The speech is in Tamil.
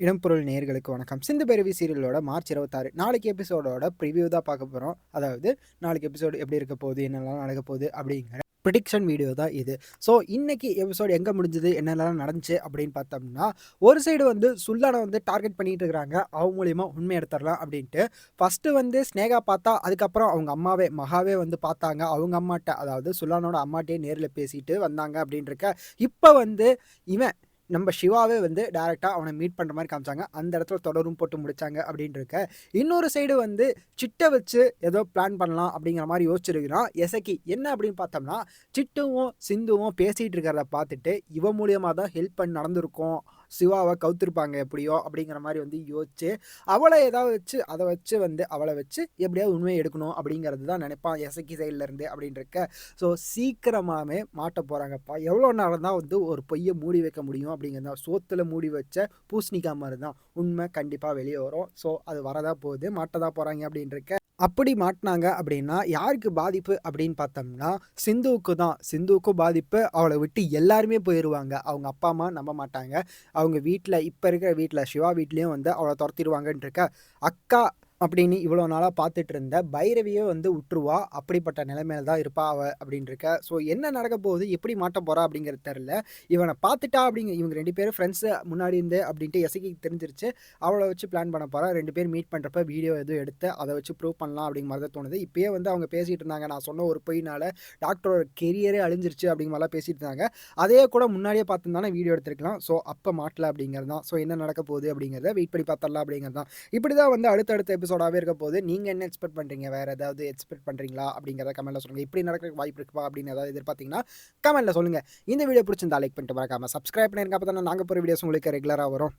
இடம்பொருள் நேர்களுக்கு வணக்கம். சிந்து பைரவி சீரியலோட மார்ச் இருபத்தாறு. நாளைக்கு எபிசோடோட ப்ரிவியூ தான் பார்க்க போகிறோம் அதாவது நாளைக்கு எபிசோடு எப்படி இருக்க போகுது என்னெல்லாம் நடக்க போகுது அப்படிங்கிற ப்ரிடிக்ஷன் வீடியோ தான் இது. ஸோ இன்னைக்கு எபிசோடு எங்கே முடிஞ்சது என்னெல்லாம் நடந்துச்சு அப்படின்னு பார்த்தோம்னா ஒரு சைடு வந்து சுல்லானை வந்து டார்கெட் பண்ணிகிட்டு இருக்கிறாங்க. அவங்க மூலியமா உண்மை எடுத்துடலாம் அப்படின்ட்டு. ஃபஸ்ட்டு வந்து ஸ்னேகா பார்த்தா அதுக்கப்புறம் அவங்க அம்மாவே மகாவே வந்து பார்த்தாங்க. அவங்க அம்மாட்ட அதாவது சுல்லானோட அம்மாட்டே நேரில் பேசிட்டு வந்தாங்க அப்படின்றக்க இப்போ வந்து இவன் நம்ம சிவாவே வந்து டேரெக்டாக அவனை மீட் பண்ணுற மாதிரி காமிச்சாங்க. அந்த இடத்துல தொடரும் போட்டு முடிச்சாங்க அப்படின்னு இருக்க இன்னொரு சைடு வந்து சிட்டை வச்சு ஏதோ பிளான் பண்ணலாம் அப்படிங்கிற மாதிரி யோசிச்சிருக்கிறான் எசக்கி என்ன அப்படின்னு பார்த்தோம்னா சிட்டுவும் சிந்துவும் பேசிகிட்டு இருக்கிறத பார்த்துட்டு இவன் மூலியமாக தான் ஹெல்ப் பண்ணி நடந்திருக்கும் சிவாவை கவுத்திருப்பாங்க எப்படியோ அப்படிங்கிற மாதிரி வந்து யோசிச்சு அவளை ஏதாவது வச்சு அதை வச்சு வந்து அவளை வச்சு எப்படியாவது உண்மையை எடுக்கணும் அப்படிங்கிறது தான் நினைப்பான் எசக்கி சைட்லேருந்து அப்படின்னு இருக்க ஸோ சீக்கிரமாகவே மாட்ட போகிறாங்கப்பா எவ்வளோ நேரம் தான் வந்து ஒரு பொய்யை மூடி வைக்க முடியும் அப்படிங்கிறது தான் சோத்தில் மூடி வச்ச பூசணிக்கா மாதிரி தான் உண்மை கண்டிப்பாக வெளியே வரும். ஸோ அது வரதா போகுது மாட்டதா போகிறாங்க அப்படின்னு இருக்க அப்படி மாட்டினாங்க அப்படின்னா யாருக்கு பாதிப்பு அப்படின்னு பார்த்தோம்னா சிந்துவுக்கு தான். சிந்துவுக்கும் பாதிப்பு. அவளை விட்டு எல்லாருமே போயிடுவாங்க அவங்க அப்பா அம்மா நம்ப மாட்டாங்க. அவங்க வீட்டில் இப்போ இருக்கிற வீட்டில் சிவா வீட்லேயும் வந்து அவளை துரத்திடுவாங்கன்னு இருக்க. அக்கா அப்படின்னு இவ்வளோ நாளாக பார்த்துட்டு இருந்த பைரவியே வந்து உற்றுவா அப்படிப்பட்ட நிலைமையில தான் இருப்பா அவ அப்படின்னு இருக்க ஸோ என்ன நடக்க போகுது எப்படி மாட்ட போகிறா அப்படிங்கிறது தெரில. இவனை பார்த்துட்டா அப்படிங்க இவங்க ரெண்டு பேரும் ஃப்ரெண்ட்ஸு முன்னாடி இருந்து அப்படின்ட்டு எசைக்கு தெரிஞ்சிருச்சு. அவளை வச்சு பிளான் பண்ண போகிறா ரெண்டு பேர் மீட் பண்ணுறப்ப வீடியோ எதுவும் எடுத்து அதை வச்சு ப்ரூவ் பண்ணலாம் அப்படிங்கிற மாதிரி தான் தோணுது. இப்போயே வந்து அவங்க பேசிகிட்டு இருந்தாங்க நான் சொன்ன ஒரு பொய்னால டாக்டரோட கெரியரே அழிஞ்சிருச்சு அப்படிங்கிற மாதிரிலாம் பேசிட்டு இருந்தாங்க அதே கூட முன்னாடியே பார்த்துருந்தானே வீடியோ எடுத்துருக்கலாம். ஸோ அப்போ மாட்டல அப்படிங்கிறது தான். ஸோ என்ன நடக்க போகுது அப்படிங்கிறத வெயிட் பண்ணி பார்த்தரலாம் அப்படிங்கிறது தான். இப்படி தான் வந்து அடுத்தடுத்த எபிசோடாகவே இருக்க போது நீங்கள் என்ன எக்ஸ்பெக்ட் பண்ணுறீங்க வேறு ஏதாவது எக்ஸ்பெக்ட் பண்ணுறீங்களா அப்படிங்கிறத கமெண்ட்டில் சொல்லுங்கள் இப்படி நடக்கிறதுக்கு வாய்ப்பு இருக்குப்பா? அப்படின்னு ஏதாவது எதிர்பார்த்தீங்கன்னா கமெண்ட்டில் சொல்லுங்கள் இந்த வீடியோ பிடிச்சிருந்தா லைக் பண்ணிட்டு மறக்காமல் சப்ஸ்கிரைப் பண்ணிருங்க. அப்போ தானே நாங்கள் போகிற வீடியோஸ் உங்களுக்கு ரெகுலராக வரும்.